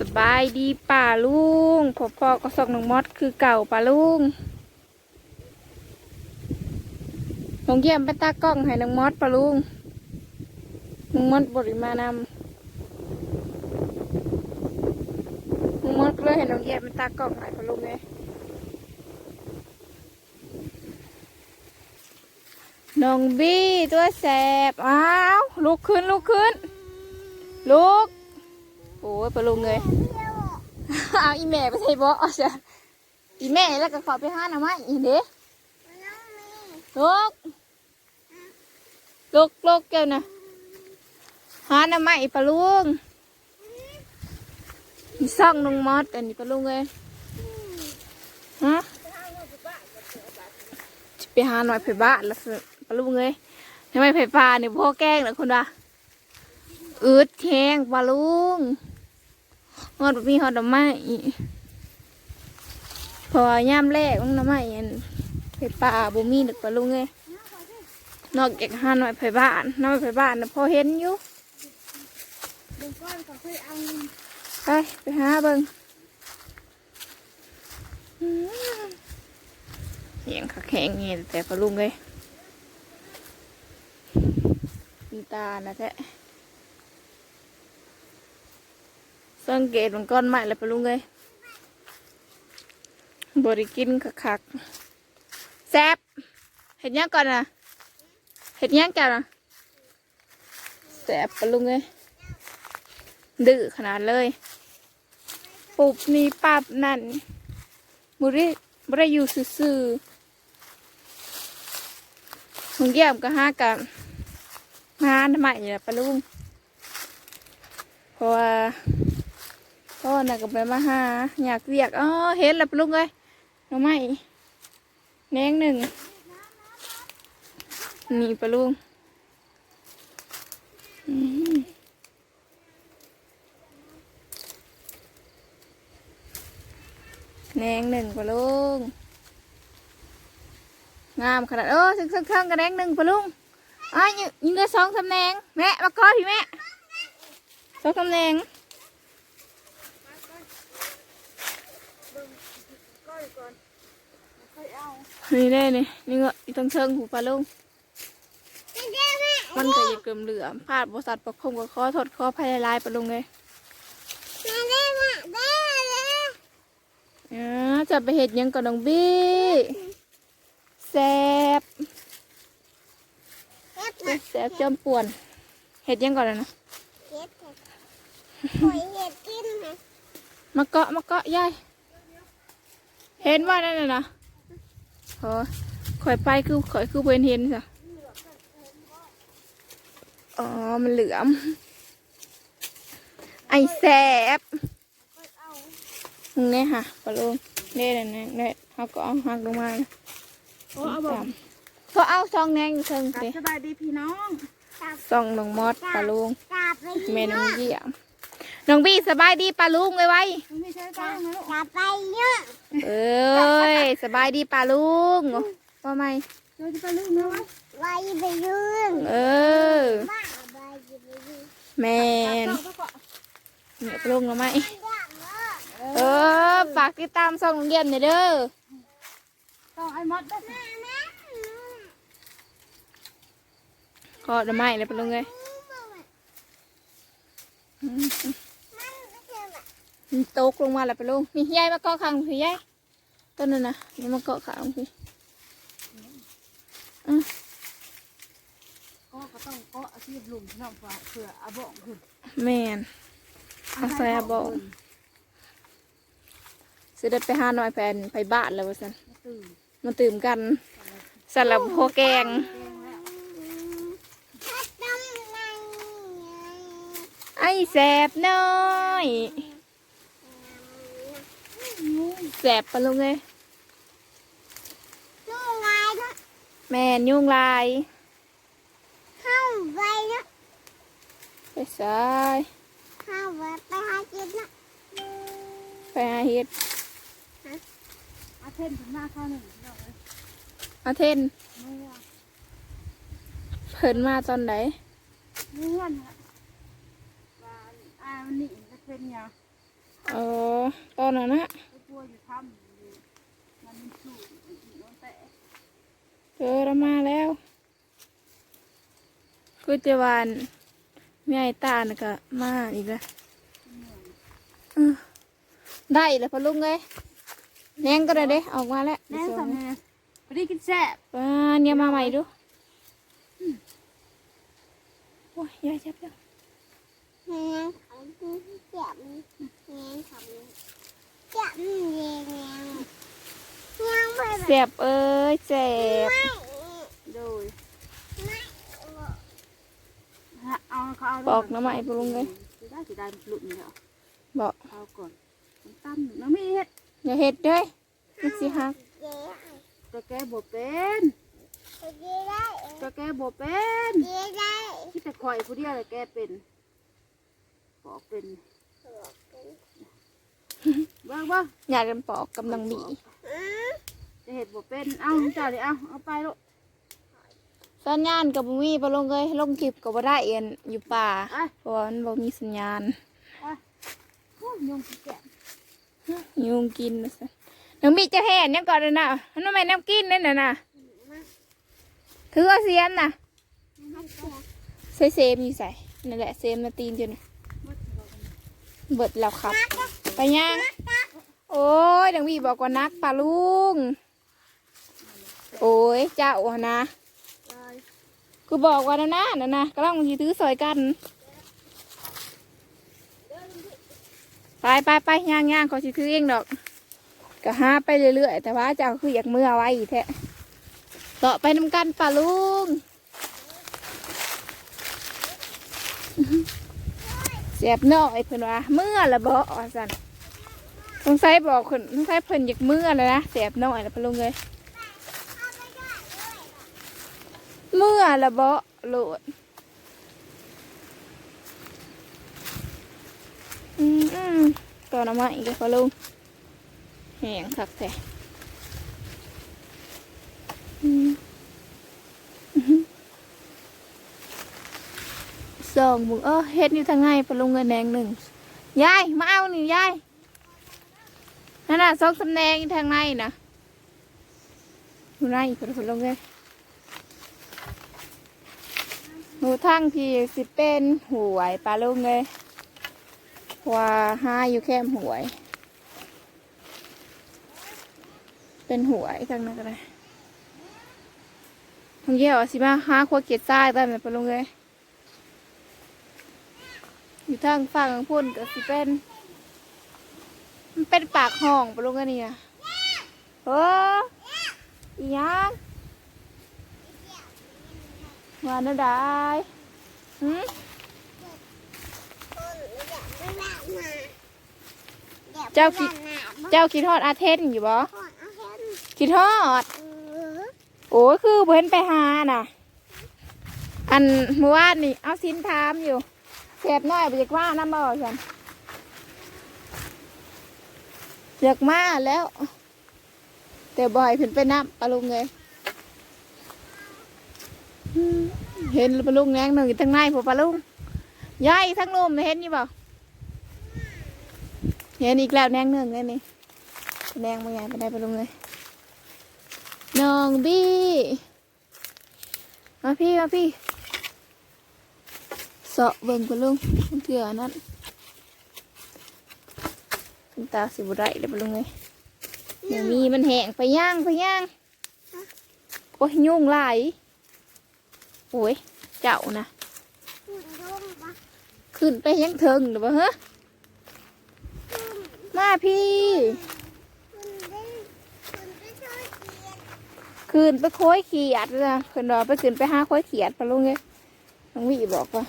สบายดีป่าลุงพอพ่อก็ส่องน้องมอดคือเก่าป่าลุงน้องเยี่ยมไปตากล้องให้น้องมอดป่าลุงน้องมอดบริมานำน้องมอดเลยให้น้องเยี่ยมไปตากล้องให้ป่าลุงเลยน้องบี้ตัวแสบอ้าวลุกขึ้นลุกขึ้นลุก อ้ยปลุงเลยเอาอีแม่ไปใส่บ่เอาจ้ะอีแม่แล้วก็ขอไปห้าหน่อไม้อีเด้ลูกลูกลูกเจ้านะหาหน่อไม้ปลุงมีซ่องนงมอดอันนี้ปลุงเลยฮะจะไปหาหน่อยไผ่บ้านแล้วปลุงเลยทำไมไผ่ปลาเนี่ยพ่อแกล้งเหรอคนวะอืดแทงปลุง ฮอดบ่มีฮอดดอกไม้พอย่ามแรกมันดอกไม้อันไปป่าบ่มีดอกปะลุงเอ้ยนอกจากหาหน่อยไผบ้านน้อยไผบ้านนะพอเห็นอยู่ไปไปหาเบิ่งเสียงขาแข็งเงี้ยแต่ปะลุงเอ้ยมีตานะแท้ สังเกตมันก้อนไม้แล้วปลุงเอ้ยบริกินคักๆแซบเห็ดหยังก่อนนะเห็ดหยังแกนะแซบปลุงเอ้ยดื้อขนาดเลย ปุบนี่ปับนั่นบุรีบรีอยู่ซื่อมึงเยี่ยมก็ห้ากับหานทำไมนี่ล่ะปลุงเพราะว่า พ่อน่ะก็ไปมาหาอยากเวียกอ๋อเห็นแล้วปะลุงเอ้ยหน่อไม้แหนงหนึ่งนี่ปะลุงอืมแนงหนึ่งปะลุงงามขนาดเออซึ่งซึ่งเครื่องกระแหนงหนึ่งปะลุงอ้ายยิงยิงได้สองตำแหน่งแม่มาก้อพี่แม่สองตำแหน่ง ก้อยก่อนค่อยเอานี่ได้นี่นี่ก็อีต้องเชิงหูปลาลุงมันก็อย่าเกิมเหลือมพลาดบริษัทประคมกับข้อโทษข้อภัยลายปลาลุงเลยอ่าจะไปเห็ดหยังกับน้องบี้แซบแซบจอมป่วน เห็ดหยังก่อนนะเห็ดหอยเห็ดกินนะมาเกาะมาเกาะยาย เห็นว่านั่นน่ะนะโอ้ข่อยไปคือข่อยคือเพื่อนเห็นสิอ๋อ มันเหลือม ไอแซบค่อยเอามึงเนี่ยค่ะปลาลูกเนี่ยเนี่ยเนี่ยเนี่ยเขาก็เอาหักลงมานะโอ้เอาบอกเขาเอาซองแดงอยู่เทิงกลับสิสบายดีพี่น้องกลับซองน้องมอดปลาลุงกลับไปแม่น้องเยี่ยม น้องบี้สบายดีปลาลุงไว้ไว้ไม่ใช่จ้างนะลูกกลับไปเยอะเอ้ยสบายดีปลาลุงว่าไหมเราจะไปลูกนะวะไปไปยืนเออบ้าไปไปยืนแมนก็ก็เนี่ยปลาลุงแล้วไหมยากเนอะเออฝากติดตามซองโรงเรียนหน่อยเด้อต้องไอ้มดได้แม่แม่ขอดอกไม้เลยปลาลุงเลยอื มมันตกลงมาแล้วไปลุงนี่ยายมาเกาะขังพี่ยายต้นนั้นนะนี่มาเกาะขังพี่ก็ก็ต้องก็อาชีพลุงน้องฟ้าเผื่ออาบอกขึ้นแมนอาศัยอาบอกสิได้ไปหาหน่อยแฟนไปบ้านแล้วว่าสันตื่นมาตื่มกันสันแล้วพอแกงไอ้แสบน้อยแสบปะลุงเลยแมนยุ่งลายไปซ้ายไปหาเฮ็ดอาเทนถึงหน้าข้าวหนึ่งเนาะอาเทนเมื่อเพิ่นมาตอนไหนเมื่อนะว่าอ่ามันนี่จะเป็นยังเออตอนนั้นนะไอ้ปั วอยู่ถ้ำอยู่มันสูงอีกโน้นแต่เจอเรามาแล้วคือจะวาอันแม่ไอ้ตาน่ะก็มาอีกแล้วเออได้แล้วพอลุงเลยแนงก็ได้เด้ออกมาแล้วแน่นสำเนียงพอดีกินแซ่บป้าเนี่ยมาใหม่ดูโอ้ยยายจับแล้วแม่ของกูเจ็บแม่ของเจ็บเงี้ยเงี้ยยังไม่เจ็บเอ้ยเจ็บดยฮะเอาเขาเอาบอกน้ำใหม่พอลุงเลยได้จะได้หลุดนี่ยบอกเอาก่อนตั้มน้ำมีเฮ็ดอย่าเห็ดเด้วยมันสิฮักเจ๊แต่แกบ่เป็นเจ๊ได้แต่แกบ่เป็นเจ๊ได้คิดแต่ข่อยผู้เดียวแต่แกเป็นบอกเป็นเบ้างบ้างอยากกันปอกกำลังบีจะเห็ดบ่เป็น เอาเจ้าดิเอาเอาไปลูกสัญญาณกับบุมีพอลุงเลยลงคลิปกับบ่ได้เอ็นอยู่ป่าไปเพราะว่ามันบ่มีสัญญาณไปโอ้ยยุงแกะยุงกินนะสิน้องมีจะแห่นยังก่อนเลยนะมันทำไมน้ำกินนั่นน่ะนะถือว่าเสียนน่ะใส่เซมอยู่ใส่นั่นแหละเซมนาตีนอยู่นี่เบิดแล้วครับ ไปยังโอ้ยดังวีบอกว่านักปลาลุง โอ้ยเจ้าอะนะกูบอกว่านะนะนะนะกำลังมาถือซอยกันไปไปไปย่างย่างเขาสิถือเองดอก ก็หาไปเรื่อยๆแต่ว่าเจ้าคืออยากเมื่อไว้อีกแท้ต่อไปน้ำกันปลาลุงเสียบนาะไอ้เพิ่นว่าเมื่อละบ่ว่าซั่น สงสัยบอกคนสงสัยเพิ่นอยากเมื่อแล้วนะเสียบเนาะแล้วปลาลุงเลยเมื่อละเบ่โหลดอืมต่อน้ำมาอีกแล้วปลาลุงแหงคักแท้อืมอื้อหือสองบุงเออเฮ็ดอยู่ทางไงปลาลุงเงินแดงหนึ่งยายมาเอาหนึ่งยาย นั่นน่ะสองสำแดงทางในนะอยู่ในปลาลุงเลยหนูทั้งพี่สิเป็นหวยปลาลุงเลยว่าห้าอยู่แค่หวย เป็นหวยทางนั้นก็ได้ทางเยี่ยวสิมาห้าขวดเกล็ดทรายได้ไหมปลาลุงเลยอยู่ทางฝั่งพุ่นก็สิเป็น มันเป็นปากห้องปลุงอันนี้นะเอออีหยังวานได้หืมเจ้าคิดเจ้าคิดทอดอาเทนอยู่บ่คิดทอด โอ้ยคือเว้นไปหาน่ะ อันเมื่อวานนี่เอาสินทามอยู่เสียบน้อยไปจากว่าน้ำบ่อฉัน เสือกมาแล้ว แต่บ่อยเพิ่นไปนับปลาลุงเลยเห็นปลาลุงแนงหนึ่งอยู่ทางในพอปลาลุงยายทั้งลมเห็นอยู่บ่เห็นอีกแล้วแนงหนึ่งเลยนี่แนงมาไงไปได้ปลาลุงเลยน้องบี้มาพี่มาพี่เสาะเบิ่งกันลุงเถื่ออันนั้ นคุณตาสิบุได้เดี๋ยวไปลุงเลยเดี๋ยวมีมันแห้งไปย่างไปย่างโอ้ยยุ่งหลายโอ้ยเจ้านะขึ้นไปยังเทิงหรือเปล่าฮะมาพี่ขึ้นไปโค้ยเขียดนะขึ้นรอไปขึ้นไปหาโค้ยเขียดไปลุงเลยน้องวิบอกว่า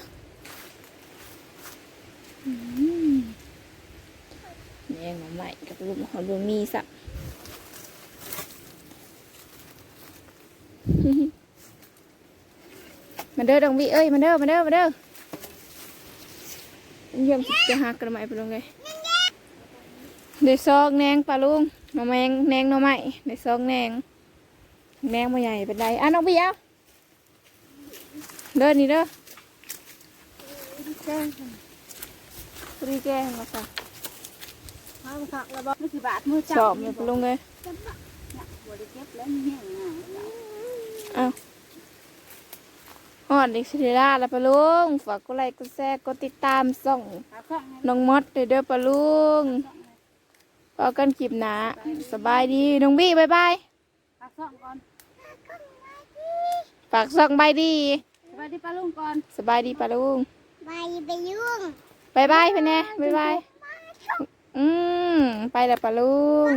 แยงมาใหม่กับลูกเขาดูมีสักมาเด้อดองบีเอ้ยมาเด้อมาเด้อมาเด้อเยี่ยมสิจะหักกระไหมไปลงเลยเดี๋ยวซอกแนงปลาลุงหน่อแมงแนงหน่อไม้เดี๋ยวซอกแนงแหนงมาใหญ่เป็นไรอะน้องบีเอาเด้อนี่เด้อแก ข้าวผักแล้วบ่ไม่สิบาทมือชเจ้าอบเลยปะลุงเลยเนี่ยบ่ได้เก็บแล้วมีแห้งหน้าแล้วอ้าวฮอดดิสิราแล้วปะลุงฝากกดไลค์กดแชร์กดติดตามส่องเอาข้องให้น้องมดเด้อเด้อปะลุงพอกันคลิปหนาสบายดีน้องบี้บายบายเอาข้องก่อนฝากส่องบายดีสวัสดีป้าลุงก่อนสบายดีปะลุงไปไปยุ่งบายบายเพื่อนแน่บายบาย อืม ไปแล้วปะลุง